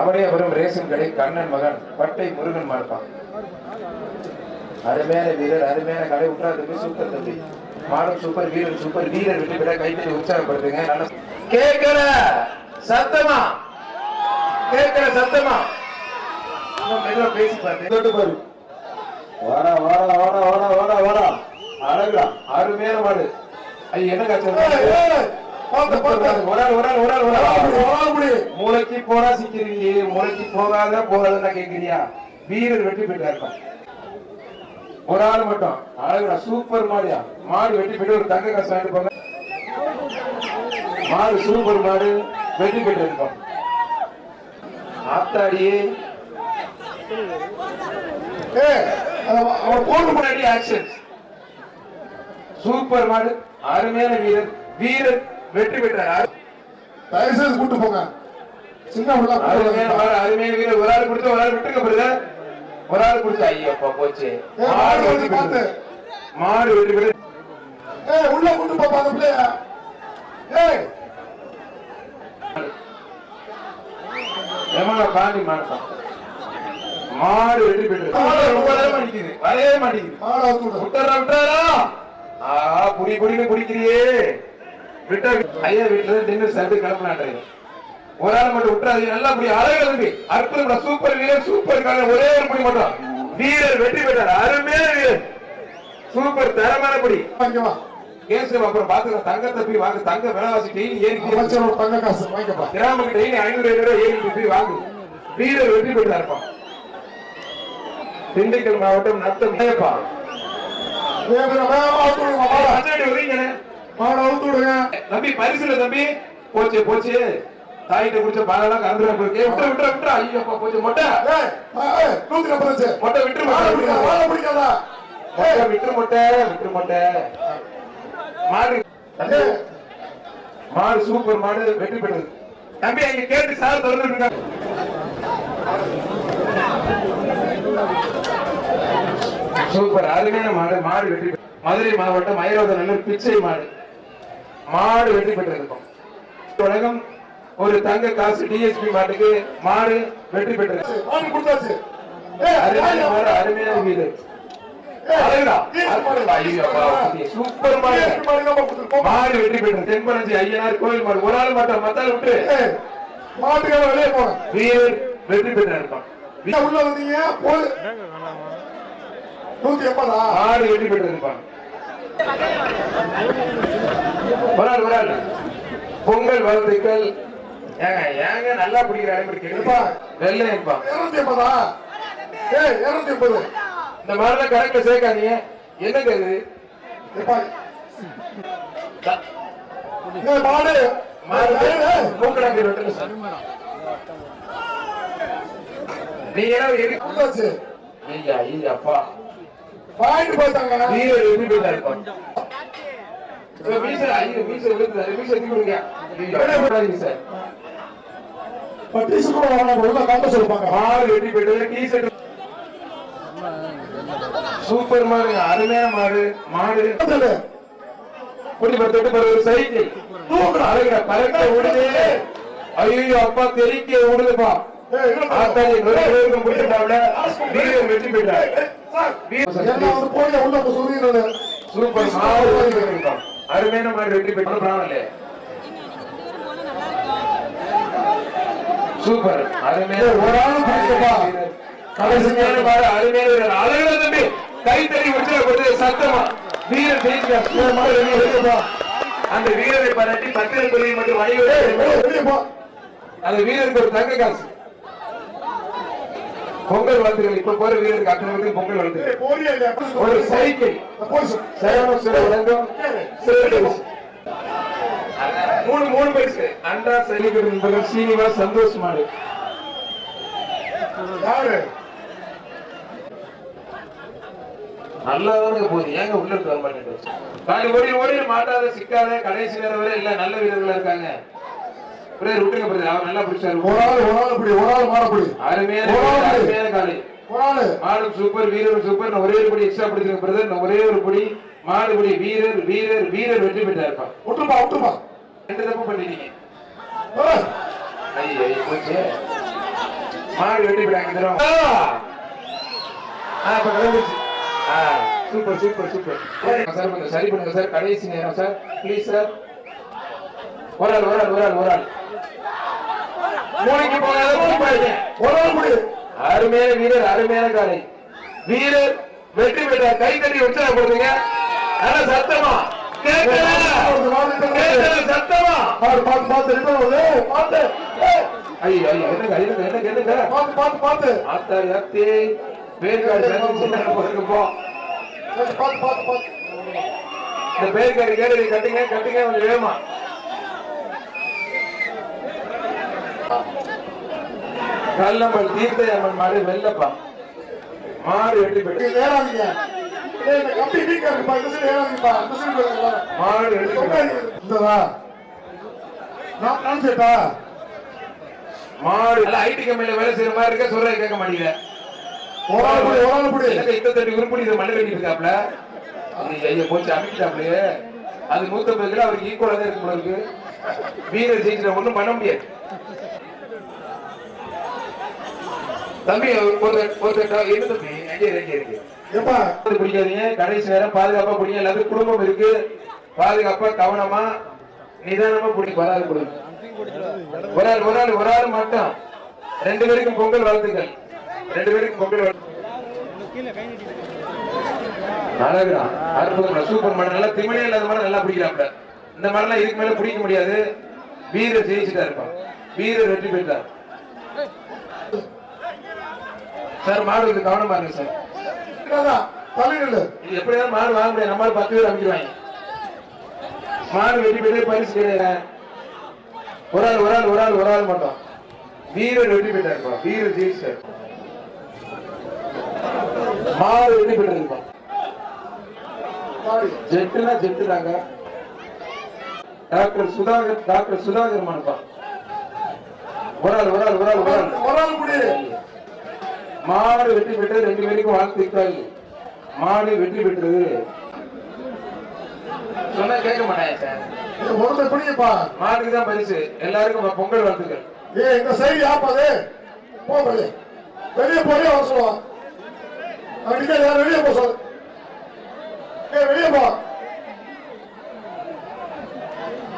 அவரேபுரம் ration கடை கண்ணன் மகன் பட்டை முருகன் மாடுப்பான் அருமையான வீரர் அருமையான கடை விட்டாதுக்கு சூப்பர் தம்பி. மாடும் சூப்பர் வீரர் சூப்பர் வீரர் வெற்றி பெற கைத்தறி உற்சாகப்படுத்துங்க. நல்ல கேட்கல சத்தமா? கேட்கல சத்தமா? இன்னும் பேசி பார்த்தேன் தொட்டு பாரு. வாடா வாடா வாடா வாடா வாடா வாடா. அழகுடா அருமையான மாடு. ஐயா என்ன பார்த்து, பார்த்து. ஒரு ஆள் ஒரு ஆள் ஒரு ஆள் மூளைக்கு போறா சிக்கிறீங்க மூளைக்கு போகாத போகாதுன்னா கேக்குறியா? வீரர் வெற்றி போயிட்டா இருப்பான் ஒரு ஆள் மட்டும் அழகுடா சூப்பர் மாடியா. மாடு வெட்டி பெற்று ஒரு தங்க காசு வாங்கிட்டு மாடு சூப்பர் மாடு வெட்டி பெற்று இருப்பான் ஆத்தாடியே அவன் போட்டு போன் போன் முன்னாடி ஆக்ஷன் சூப்பர் மாடு அருமையான வீரர். வீரர் வெற்றி பெற்றார். தயவு கூட்டு போங்க. சின்ன உள்ள அருமையான ஒரு ஆள் கொடுத்து ஒரு ஆள் விட்டுருங்க பிரதர் ஒரு ஆள் கொடுத்து ஐயப்பா போச்சு. மாடு வந்து பார்த்து. மாடு வெற்றி பெற்று ஏய் உள்ள பிள்ளைய ஏய். எமங்க பாண்டி மாடுதான் மாடு வெற்றி பெற்று மாடு ரொம்ப நேரம் மாட்டேங்குது. வரவே மாட்டேங்குது. மாடு விடு. விட்டாரா விட்டாரா ஆ புடி புடின்னு குடிக்கிறியே. விட்டா ஐயா வீட்டுல டின்னர் சாப்பிட்டு கிளம்பினான்றீங்க ஒரு ஆள் மட்டும் விட்டுறாதீங்க. நல்லா புடி அழகா இருக்கு. அற்புதம் சூப்பர் வீரர் சூப்பர் ஒரே ஒரு புடி மட்டும். வீரர் வெற்றி பெற்றார். அருமையான வீரர். சூப்பர் தரமான புடி. வாங்க வா. கேசு அப்புறம் பாத்துக்கலாம் தங்கத்தை போய் வாங்க. தங்க விலைவாசி டெய்லி ஏறி தங்க காசு வாங்கிக்கப்பா கிராமக்கு டெய்லி ஐநூறு ரூபாய் ஏறி போய் வாங்கு. வீரர் வெற்றி பெற்றா இருப்பான் திண்டுக்கல் மாவட்டம் நத்தம். மாட மாட தம்பி பரிசுல தம்பி. போச்சு போச்சு. தாயிட்ட குடிச்ச பாலெல்லாம் கறந்துட போயிருக்கு விட்டு விட்டு விட்டு ஐயப்பா போச்சு. மொட்டை. நூத்தி நாற்பது மொட்டை விட்டு மாட மொட்டை பிடிக்காத மொட்டை விட்டு மொட்டை விட்டு மொட்டை. மாடு. மாடு சூப்பர் மாடு வெற்றி பெற்றது. தம்பி அங்க கேட்டு சார் திறந்து இருக்காங்க சூப்பர் அருமையான மாடு. மாடு வெற்றி. மதுரை மாவட்டம் நல்லூர் பிச்சை மாடு. மாடு வெற்றி பெற்றிருக்கும் உலகம் ஒரு தங்க காசு டிஎஸ்பி மாட்டுக்கு மாடு வெற்றி பெற்றது. அருமையான மாடு அருமையான வீடு. சூப்பர் மாடு. வெற்றி பெற்றது. தென்பனஞ்சி ஐயனார் கோயில் மாடு. ஒரு ஆள் மட்டும் மத்தால விட்டு. மாட்டுக்கார வெளியே போங்க வீரர் வெற்றி பெற்றிருப்பான் நீங்க உள்ள வந்தீங்க? போது நூத்தி எண்பதா? மாடு வெற்றி ஆள் பொங்கல் வாழ்த்துக்கள் ஏங்க ஏங்க நல்லா பிடிக்கிற அனுப்பி கேளுப்பா வெள்ளை இருப்பான் இருநூத்தி இருநூத்தி எண்பது இந்த மாதிரிலாம் கரெக்டா சேர்க்காதீங்க. என்னங்க இது? மாடு. மூக்கடாக்கு நீங்க என்ன கொடுத்தாச்சு ஐயா அப்பா வாங்கிட்டு போயிட்டாங்க. வீரர் வெற்றி பெற்றாருப்பான் சூப்பர் மாடு அருமையான மாடு மாடு. குடி பத்து ஒரு சைக்கிள் அழகுடா பறக்க ஓடுது. ஐயோ அப்பா தெறிக்க ஓடுதுப்பா. ஆத்தாடி நொறுக்கு முடிச்சுட்டாவில வீரர் வெற்றி பெற்றார் எல்லாம் வந்து போய் உள்ள இப்ப சொல்லிடுறது சூப்பர் மாடு. அருமையான மாடு வெற்றி பெற்ற பிராணலே சூப்பர். அருமையான ஒரு ஆளும் பிடிக்கப்பா. கடைசியான மாடு அருமையான வீரர். அழகுல தம்பி. கைத்தறி உச்சல கொடுத்து சத்தமா. வீரர் ஜெயிச்சார் அந்த வீரரை பாராட்டி பத்திரம் வணிக வெளியே போ. அந்த வீரருக்கு ஒரு தங்க காசு. பொங்கல் வாழ்த்துக்கள் இப்ப போற வீரருக்கு அத்தனை பேருக்கு பொங்கல் இல்லையா? ஒரு சைக்கிள். வழங்கும் சிறப்பு பரிசு. மூணு மூணு பரிசு அண்டா சைலிகர் என்பவர் சீனிவாஸ் சந்தோஷ் மாடு. யாரு? நல்லாதாங்க போகுது. ஏங்க உள்ள இருக்க பாடி ஓடி ஓடி மாட்டாத சிக்காத கடைசி நேரம் வரை இல்ல நல்ல வீரர்களா இருக்காங்க. பிரதர் விட்டுங்க பிரதர் அவர் நல்லா பிடிச்சாரு. ஒரு ஆள் ஒரு ஆள் இப்படி ஒரு ஆள் மாற இப்படி அருமையான ஒரு அருமையான காலை ஒரு ஆளு. சூப்பர் வீரர் சூப்பர் ஒரே ஒரு படி எக்ஸ்ட்ரா பிடிச்சிருக்கேன் பிரதர் நான் ஒரே ஒரு படி மாடுபடி வீரர் வீரர் வீரர் வெற்றி பெற்றா இருப்பான் விட்டுப்பா விட்டுப்பா ரெண்டு தப்பு பண்ணிட்டீங்க. ஐயோ போச்சு. மாடு வெட்டி விடாங்க தரும் சூப்பர் சூப்பர் சூப்பர் சார் சரி பண்ணுங்க சார். கடைசி நேரம் சார். Please sir. ஒரு ஆள் ஒரு ஆள் ஒரு ஆள் ஒரு ஆள். மூளைக்கு போகாத மூப்பாயிருங்க ஒரு ஆள் முடி. அருமையான வீரர் அருமையான காலை. வீரர் வெற்றி பெற்றார் கை தட்டி உற்சாக போடுங்க நல்ல சத்தமா? சத்தமா? வருது பாத்து ஏய், ஐயோ ஐயோ என்னங்க என்னங்க என்னங்க என்னங்க பாத்து பாத்து பாத்து. ஆத்தாரி அத்தி பேர்காடு சேர்ந்து போட்டுக்கு போ. சரி, பாத்து பாத்து பாத்து. இந்த பேர்காடு கேள்வி கட்டுங்க கட்டுங்க கொஞ்சம் வேகமா. கல்லம்பல் தீர்த்தையம்மன் மாடு வெள்ளப்பா. மாடு வெற்றி பெற்று ஏறாதீங்க. ஏய், இந்த கம்பி வீக்கா இருக்குப்பா இந்த சைடு ஏறாதீங்கப்பா இந்த சைடு போயிருங்க மாடு நான் எல்லாம் ஐடி கம்பெனில வேலை செய்யற மாதிரி இருக்க சொல்ற கேட்க மாட்டேங்குது ஒரு ஆள் முடி ஒரு ஆள் முடி எனக்கு இந்த தட்டி உருப்படி இதை மண்ணு கட்டி இருக்காப்ல ஐயா போச்சு அமைக்கிட்டாப்லயே அது நூத்தம்பது கிலோ அவருக்கு ஈக்குவலா தான் இருக்கு. வீரர் ஜெயிச்சிட ஒண்ணும் பண்ண முடியாது. தம்பி ஒரு ஒரு என்ன தம்பி இருக்கு பிடிக்காதீங்க. கடைசி நேரம் பாதுகாப்பா பிடிங்க. எல்லாத்துக்கும் குடும்பம் இருக்கு. பாதுகாப்பா கவனமா நிதானமா பிடி வராது கொடுங்க. ஒரு ஆள் ஒரு ஆள் ஒரு ஆள் மட்டும். ரெண்டு பேருக்கும் பொங்கல் வாழ்த்துக்கள். ரெண்டு பேருக்கும் பொங்கல் அழகுடா அற்புதம். சூப்பர் மாடு நல்லா திமிழே இல்லாத மாதிரி நல்லா பிடிக்கிறாப்ல இந்த மாதிரிலாம் இதுக்கு மேல பிடிக்க முடியாது. வீரர் ஜெயிச்சுட்டா இருப்பான். வீரர் வெற்றி பெற்றார். சார் மாடு வந்து கவனமா இருக்கு சார் இது எப்படியாவது மாடு வாங்க முடியாது. நம்மளால பத்து பேர் அமைக்கிறாங்க மாடு வெட்டி பெற்று பரிசு கிடையாது. ஒரு ஆள் ஒரு ஆள் ஒரு ஆள் ஒரு ஆள் மட்டும். வீரர் வெற்றி பெற்றாருப்பா வீரர் ஜெயிச்சார் மாடு வெற்றி பெற்றிருப்பான். ஜெட்டுனா ஜெட்டு தாங்க. டாக்டர் சுதாகர் டாக்டர் சுதாகர் மனுப்பா. ஒரு ஆள் ஒரு ஆள் ஒரு ஆள் ஒரு ஆள் ஒரு ஆள் முடி மாடு வெற்றி பெற்றது ரெண்டு பேருக்கும் வாழ்த்துக்கள் மாடு வெற்றி பெற்றது. சொன்னா கேட்க மாட்டாங்க சார்? ஒருத்தர் பிடிங்கப்பா மாட்டுக்கு தான் பரிசு. எல்லாருக்கும் பொங்கல் வாழ்த்துக்கள். ஏய் இந்த சைடு யாப்பாது போ பள்ளி வெளியே போய் வர சொல்லுவான் வெளியே போ சொல்லு ஏய் வெளியே போ.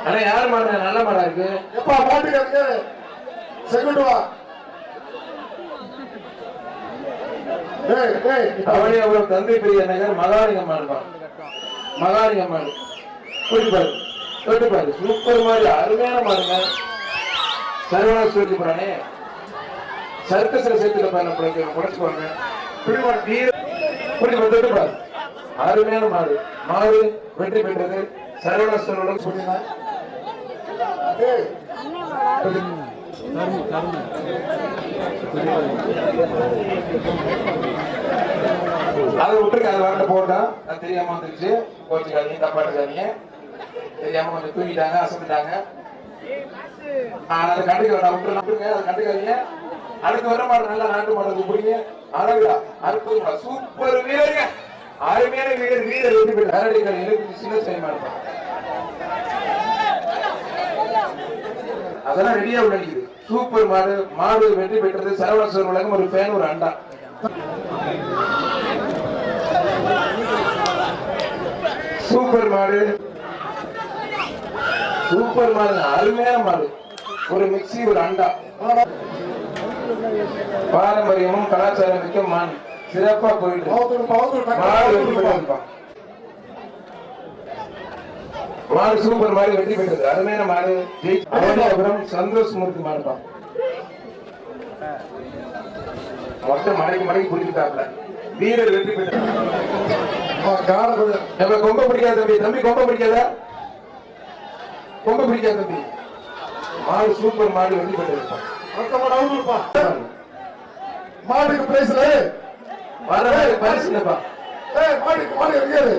ஆனா யார் மாடு? நல்ல மாடா இருக்கு. எப்பா மாட்டுக்காரங்க செகுண்டு வா? ஏய் ஏய் அவனியாபுரம் தந்தை பெரிய நகர் மகாலிங்கம் மாடுப்பான் மகாலிங்கம் மாடு. தொட்டுப்பாரு தொட்டுப்பாரு சூப்பர் மாடு அருமையான மாடுங்க. சரவணா சொல்லி போறானே சர்க்கஸ்ல சேர்த்துல பாருங்க. குறைச்சுக்குவாங்க பிடிமாடு வீர பிடிமா தொட்டுப்பாரு அருமையான மாடு. மாடு வெற்றி பெற்றது. சரவணா சொல்லோட சொல்லுங்க ஏய் அதை விட்டுருங்க அது வரல போட்டோம் அது தெரியாம வந்துருச்சு. கோச்சுக்காதீங்க தப்பாட்டுக்காதீங்க தெரியாம கொஞ்சம் தூங்கிட்டாங்க அசந்துட்டாங்க. அதை கண்டுக்க வேண்டாம் விட்டுருங்க விட்டுருங்க அதை கண்டுக்காதீங்க அடுத்து வர மாடு நல்லா நாட்டு மாடு பிடிங்க அழகுடா அற்புதமா சூப்பர் வீரருங்க அருமையான வீரர் வீரர் வெற்றி பெற்ற அரடிகள் சின்ன செய்ய இருப்பான் அதெல்லாம் ரெடியா உள்ள சூப்பர் மாடு மாடு வெற்றி பெற்றது சரவண உலகம் ஒரு ஃபேன் ஒரு அண்டா. சூப்பர் மாடு. சூப்பர் மாடு அருமையான மாடு. ஒரு மிக்ஸி ஒரு அண்டா. பாரம்பரியமும் கலாச்சாரம் மிக்க மான். சிறப்பா போயிட்டு மாடு வெற்றி பெற்றிருப்பான். மாடு சூப்பர் மாடு வெற்றி பெற்றது. அருமையான மாடு அவனியாபுரம் சந்தோஷ் மூர்த்தி மாடுப்பான் மொத்தம் மலைக்கு மலைக்கு பிடிச்சிட்டாப்ல வீரர் வெற்றி பெற்றார் நம்ம கொம்ப பிடிக்காத தம்பி. தம்பி கொம்ப பிடிக்காதா? கொம்ப பிடிக்காத தம்பி. மாடு சூப்பர் மாடு வெற்றி பெற்றிருப்பான் மாடு மாட்டுக்கு பிரைஸ்ல வர பரிசு மாட்டுக்கு மாடு எங்கேரு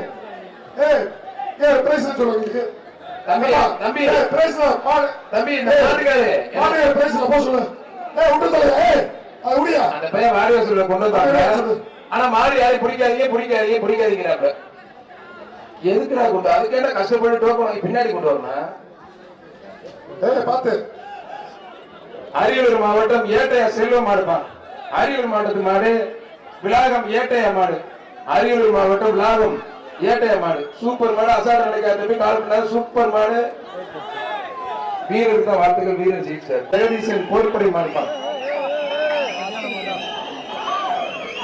ஏய் பிரைஸ் சொல்லுங்க தம்பி தம்பி. பிரைஸ்ல மாடு தம்பி இந்த மாட்டுக்காரு மாடு பிரைஸ்ல போ சொல்லு. ஏய் விட்டு தலை ஏய் அது அந்த பையன் வாரிவாசல்ல கொண்டு வந்தாங்க ஆனா மாடு யாரையும் பிடிக்காதீங்க பிடிக்காதீங்க பிடிக்காதீங்கிறாப்ல எதுக்குடா கொண்டு அதுக்கேண்டா கஷ்டப்பட்டு டோக்கன் பின்னாடி கொண்டு வரணும்? பாத்து. அரியலூர் மாவட்டம் ஏட்டையா செல்வம் மாடுப்பான் அரியலூர் மாவட்டத்து மாடு விலாகம் ஏட்டையா மாடு. அரியலூர் மாவட்டம் விலாகம் ஏட்டைய மாடு? சூப்பர் மாடு. அசாட நிலைக்காத கால் பண்ணாரு சூப்பர் மாடு. வீரருக்கு தான் வாழ்த்துக்கள். வீரர் ஜெயிச்சார். ஜெகதீசன் போர்ப்படை மாடுமா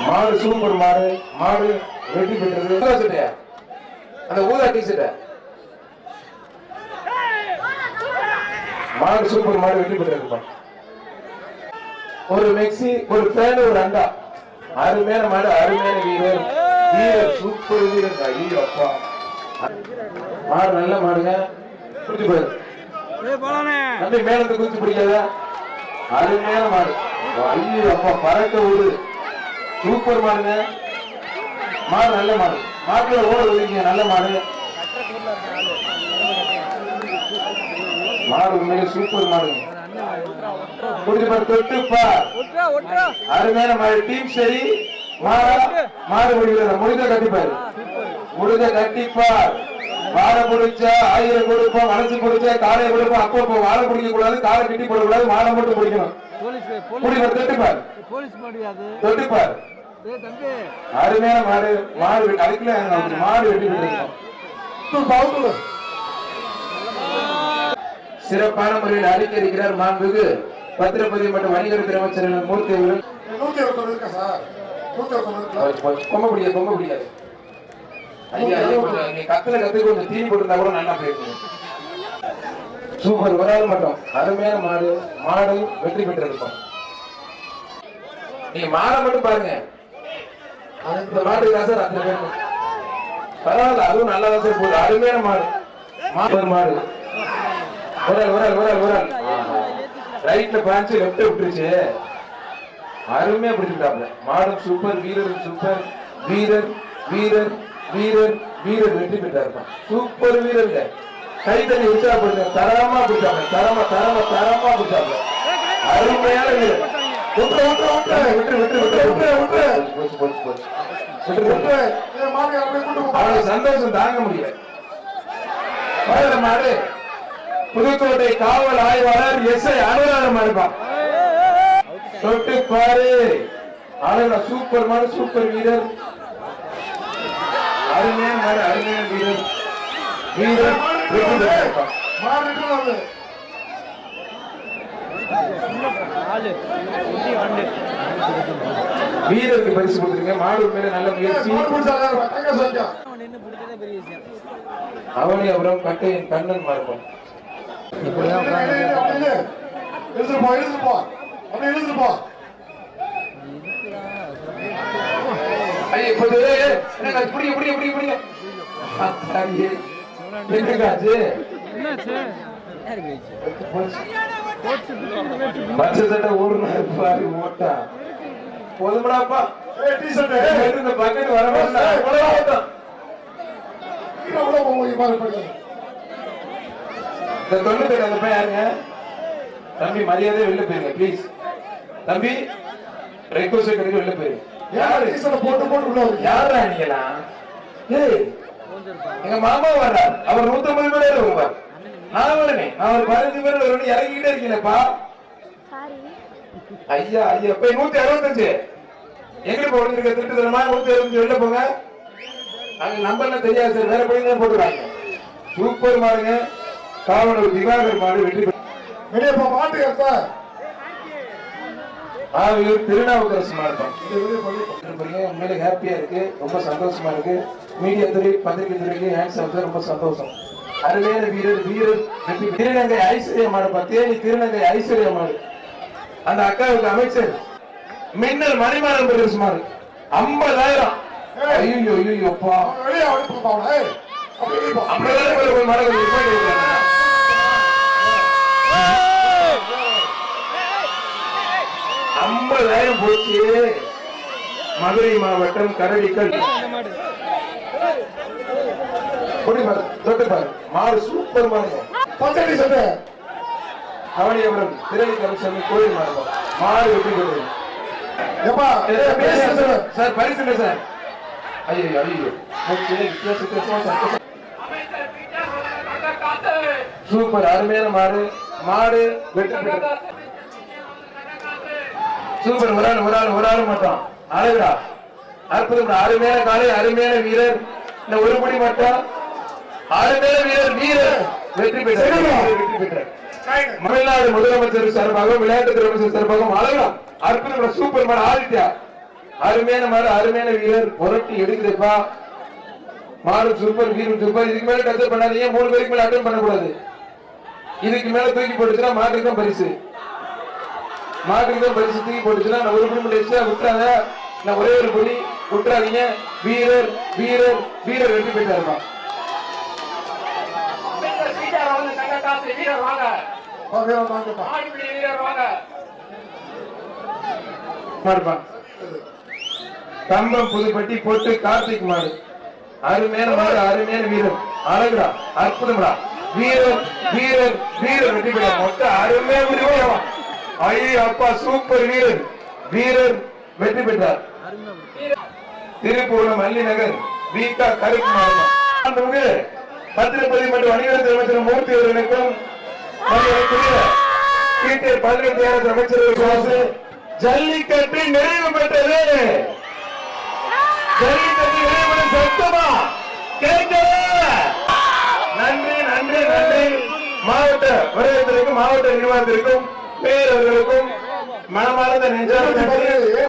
மாடு. சூப்பர் மாடு. மாடு வெற்றி பெற்றது. அந்த ஊதா டி மாடு சூப்பர் மாடு வெற்றி பெற்றிருப்பான் ஒரு மெக்ஸி ஒரு ஃபேன் ஒரு அண்டா. அருமையான மாடு அருமையான வீரர். வீரர் சூப்பர் வீரர் ஐயோ அப்பா. மாடு நல்ல மாடுங்க. குடிச்சு போயிரு தம்பி மேல இருந்து குதிச்சு பிடிக்காத. அருமையான மாடு. ஐயோ அப்பா பறக்க விடு. சூப்பர் மாடுங்க. மாடு நல்ல மாடு. மாட்டுல ஓட விடுங்க நல்ல மாடு. மாடு உண்மையிலே சூப்பர் மாடுங்க. குடிச்சு பாரு தொட்டு பார். அருமையான மாடு. டீம் சரி. மாடா மாடு முடிக்கிறத முடித கட்டிப்பாரு. முடித கட்டிப்பார். வாழை பிடிச்சா ஆயிரம் கொடுப்போம் மனசு பிடிச்சா காலை கொடுப்போம் அப்போ அப்போ வாழை பிடிக்க கூடாது காலை கட்டி போடக்கூடாது மாடை மட்டும் பிடிக்கணும் தொட்டுப்பார் தொட்டுப்பார் அருமையான மாடு மாடு வெட்டி- அதுக்குள்ள மாடு வெட்டி விட்டுருக்கோம் சிறப்பான முறையில் அறிக்கையிருக்கிறார் மாண்புக்கு. பத்திரப்பதிவு மற்றும் வணிகத்துறை அமைச்சர் மூர்த்தி அவர்கள். நூத்தி இருக்கா சார்? கொம்ப பிடிக்காது கொம்ப பிடிக்காது. கொஞ்சம் நீ கத்துல கத்து கொஞ்சம் தீனி போட்டிருந்தா கூட நல்லா சூப்பர் ஒரு ஆள் மட்டும். அருமையான மாடு மாடு வெற்றி பெற்றிருக்கும். நீங்க மாடை மட்டும் பாருங்க. இந்த மாடு தான் சார் அத்தனை பேரும் பரவாயில்ல அதுவும் நல்லா தான் சார் போகுது. அருமையான மாடு. மாடு மாடு. ஒரு ஆள் ஒரு ஆள் ஒரு ஆள் ஒரு ஆள். ரைட்ல பாஞ்சு லெப்ட் விட்டுருச்சு. அருமையா பிடிச்சிட்டாப்ல மாடும் சூப்பர் வீரர் சூப்பர் வீரர் வீரர் வீரர் வீரர் வெற்றி பெற்றாருப்பா. சூப்பர் வீரருங்க கை தண்ணி உற்சாகப்படுங்க தரமா பிடிச்சாங்க தரமா தரமா தரமா பிடிச்சாங்க அருமையான வீரர். விட்டு விட்டு விட்டு விட்டு விட்டு விட்டு போச்சு போச்சு போச்சு. விட்டு விட்டு. அவனுக்கு சந்தோஷம் தாங்க முடியல. மாடு. புதுக்கோட்டை காவல் ஆய்வாளர் எஸ் ஐ அனுராதம் இருப்பான் தொட்டு பாரு அழகா சூப்பர் மாடு சூப்பர் வீரர் அருமையான மாடு அருமையான வீரர் வீரர் வீரருக்கு பரிசு கொடுத்துருங்க மாடு மேல நல்ல முயற்சி அவன் நின்று பிடிச்சதே பெரிய விஷயம் அவனியபுரம் கட்டையின் கண்ணன் மாறுபான் இப்படிதான் உட்கார்ந்து அப்படியே இழுத்துட்டு போ இழுத்துட்டு போ அப்படியே இழுத்துட்டு போ ஐயா இப்ப இது, என்னங்க, பிடிங்க பிடிங்க பிடிங்க பிடிங்க அத்தாடியே. என்னங்காச்சு? என்னாச்சு போச்சு. சட்டை ஓடுனாரு பாரு ஓட்டா போதுமடாப்பா ஏய் டீ-ஷர்ட் இந்த பக்கெட் வர மாட்டா இவ்வளவு ஓட்டம். கீழே உள்ள போக முடியும் பாரு பண்ணி இந்த தொண்ணூத்தி பையன் தம்பி மரியாதை வெளில போயிருங்க ப்ளீஸ் தம்பி ரெக்வஸ்ட் கிடைக்க வெளில போயிருங்க யாரு? டீ-ஷர்ட் போட்டு போட்டு உள்ள யாரா நீங்களாம் ஏய் எங்க மாமா வர்றார். அவர் நூத்தம்பது பேர். வருவார் நான் வரேன். நான் ஒரு பதினஞ்சு பேர் வருவேன் இறங்கிக்கிட்டே இருக்கீங்களப்பா. ஐயா ஐயா போய் நூத்தி அறுபத்தஞ்சு. எங்க போடுங்க திருட்டு தரமா நூத்தி அறுபத்தஞ்சு வெளில போங்க. அங்க நம்பர்லாம் தெரியாது சார். வேற போய் தான் போட்டுருவாங்க சூப்பர் மாடுங்க. காவலர் திவாகர் மாடு வெற்றி பெற்று வெளியே போ மாட்டு எடுத்த ஆவியூர் திருநாவுக்கரசு மாவட்டம் உண்மையிலே ஹாப்பியா இருக்கு. ரொம்ப சந்தோஷமா இருக்கு. மீடியா துறை பத்திரிகை துறைக்கு ஹேண்ட்ஸ் ஆஃப் ரொம்ப சந்தோஷம். அருமையான வீரர் வீரர் திருநங்கை ஐஸ்வர்யா மாடு தேனி திருநங்கை ஐஸ்வர்யா மாடு. அந்த அக்காவுக்கு அமைச்சர் மின்னல் மணிமாறன் பிரதேச மாடு. ஐம்பதாயிரம். ஐயோ ஐயோ அப்பா. ஐம்பதாயிரம் பேர் மாடு. ஐம்பதாயிரம் போச்சு? மதுரை மாவட்டம் கரடிக்கல். மாடு super t shirt Kavaniyapuram Thirali Karusamy கோயில் மாடு மாடு வெற்றி பெற்றது ஏப்பா ஏய் பேசு சொல்லு சார். பரிசு இல்லை சார். ஐயோ ஐயோ. போச்சு, வித்தியாச வித்தியாசமா சந்தோஷம். சூப்பர் அருமையான மாடு. மாடு வெற்றி சூப்பர். ஒரு ஆள் ஒரு ஆள் ஒரு ஆள் மட்டும். அழகுடா. அற்புதம். அருமையான காலை அருமையான வீரர். இந்த ஒரு படி மட்டும். அருமையான வீரர் வீரர். வெற்றி பெற்றார். வெற்றி பெற்றார் தமிழ்நாடு முதலமைச்சர் சார்பாக விளையாட்டுத்துறை அமைச்சர் சார்பாக அழகா அற்புதம். சூப்பர் மாடு ஆதித்யா. அருமையான மாடு அருமையான வீரர். புரட்டி எடுக்குதுப்பா. மாடு சூப்பர் வீரர் சூப்பர். இதுக்கு மேல டச் பண்ணாதீங்க. மூணு பேருக்கு மேல அட்டன் பண்ணக்கூடாது. இதுக்கு மேல தூக்கி போட்டுச்சுன்னா மாட்டுக்கு தான் பரிசு. மாட்டுக்கு தான் பரிசு தூக்கி போட்டுச்சுன்னா நான் ஒரு குடும்பம் எக்ஸ்ட்ரா விட்டுறாத. நான் ஒரே ஒரு புலி விட்டுறாதீங்க. வீரர் வீரர் வீரர் வெற்றி பெற்றாருப்பா. வீரர் வீரர் வாங்க வீரர் வாங்க கம்பம் புதுப்பட்டி போட்டு கார்த்திக் மாடு. அருமையான மாடு அருமையான வீரர். அழகுடா அற்புதம்டா. வீரர் வீரர் வீரர் வெற்றி பெற்ற மொத்த அருமையான முடிவு ஐயோ அப்பா சூப்பர் வீரர். வீரர் வெற்றி பெற்றார். திருப்பூரம் மல்லி நகர் வீக்கா கருக்கு பத்திரப்பதி மற்றும் வணிகத்துறை அமைச்சர் மூர்த்தி அவர்களுக்கும் மரியாதைக்குரிய பதினெட்டு அமைச்சர் ஜல்லிக்கட்டு நிறைவு பெற்றது. ஜல்லிக்கட்டு நிறைவு சத்தமா? கேட்கல நன்றி நன்றி நன்றி. மாவட்ட வருடத்திற்கும் மாவட்ட நிர்வாகத்திற்கும் பேரர்களுக்கும் மனமார்ந்த நெஞ்சார்ந்த